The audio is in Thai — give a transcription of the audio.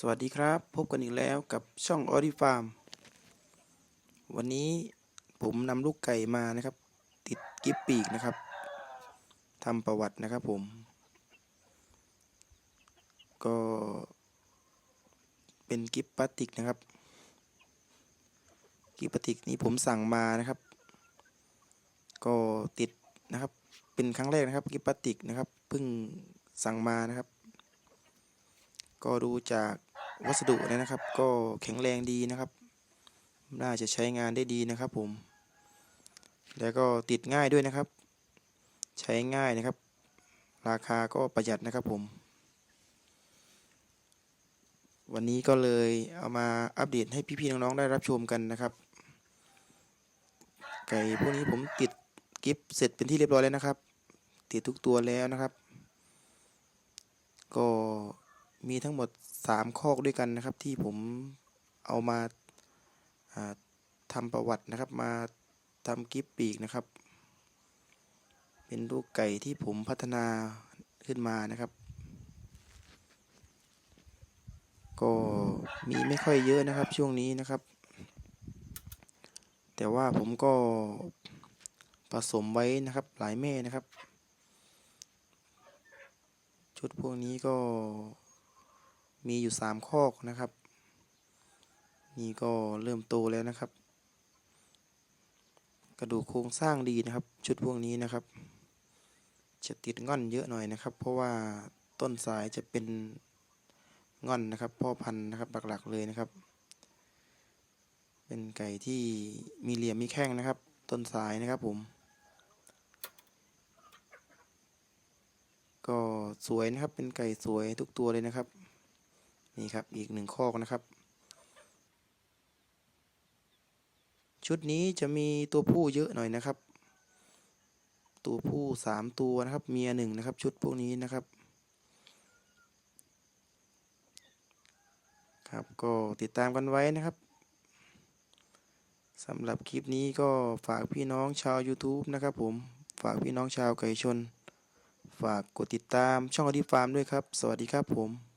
สวัสดีครับ พบกันอีกแล้วกับช่อง a u d i Farm วันนี้ผมนำลูกไก่มานะครับ ติดกิฟปีกนะครับทำประวัตินะครับผม ก็เป็นกิฟพลาสติกนะครับ กิฟพลาสติกนี้ผมสั่งมานะครับ ก็ติดนะครับ เป็นครั้งแรกนะครับกิฟพลาสติกนะครับเพิ่งสั่งมานะครับก็ดูจาก วัสดุเนี่ยนะครับ ก็แข็งแรงดีนะครับ น่าจะใช้งานได้ดีนะครับผม แล้วก็ติดง่ายด้วยนะครับ ใช้ง่ายนะครับ ราคาก็ประหยัดนะครับผม วันนี้ก็เลยเอามาอัปเดตให้พี่ๆน้องๆได้รับชมกันนะครับ ไก่พวกนี้ผมติดกิฟเสร็จเป็นที่เรียบร้อยแล้วนะครับ ติดทุกตัวแล้วนะครับ ก็ มีทั้งหมดสามคอกด้วยกันนะครับ ที่ผมเอามาาทำประวัตินะครับ มาทำกิฟปีกนะครับ เป็นลูกไก่ที่ผมพัฒนาขึ้นมานะครับ ก็มีไม่ค่อยเยอะนะครับช่วงนี้นะครับ แต่ว่าผมก็ผสมไว้นะครับ หลายแม่นะครับ ชุดพวกนี้ก็ มีอยู่สามคอกนะครับ นี่ก็เริ่มโตแล้วนะครับ กระดูกโครงสร้างดีนะครับ ชุดพวกนี้นะครับ จะติดง่อนเยอะหน่อยนะครับ เพราะว่าต้นสายจะเป็นง่อนนะครับ พ่อพันธุ์นะครับหลักๆเลยนะครับ เป็นไก่ที่มีเหลี่ยมมีแข้งนะครับ ต้นสายนะครับผมก็สวยนะครับเป็นไก่สวยทุกตัวเลยนะครับ นี่ครับอีกหนึ่งคอกนะครับ ชุดนี้จะมีตัวผู้เยอะหน่อยนะครับ ตัวผู้สามตัวนะครับ เมียหนึ่งนะครับ ชุดพวกนี้นะครับ ครับก็ติดตามกันไว้นะครับสำหรับคลิปนี้ก็ฝากพี่น้องชาว YouTube นะครับผมฝากพี่น้องชาวไก่ชน ฝากกดติดตามช่องอดีฟาร์มด้วยครับ สวัสดีครับผม